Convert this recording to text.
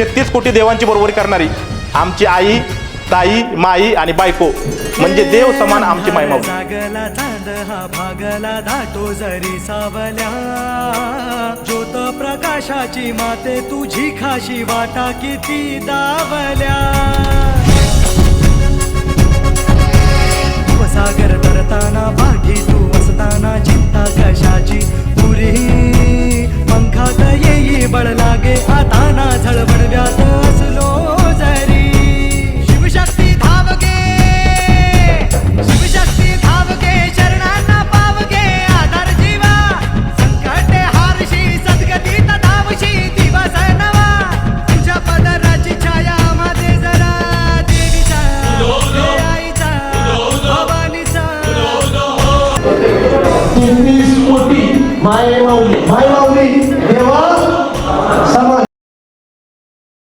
तेहतीस कोटी देवांची बरोबरी करणारी आमची आई ताई माई आणि बायको. म्हणजे देव समान आमची माय माऊली जागला चांद हा भागला धाटो जरी सावल्या. ज्योत प्रकाशाची माते तुझी खाशी वाटा किती दावल्या. this would be my emoji.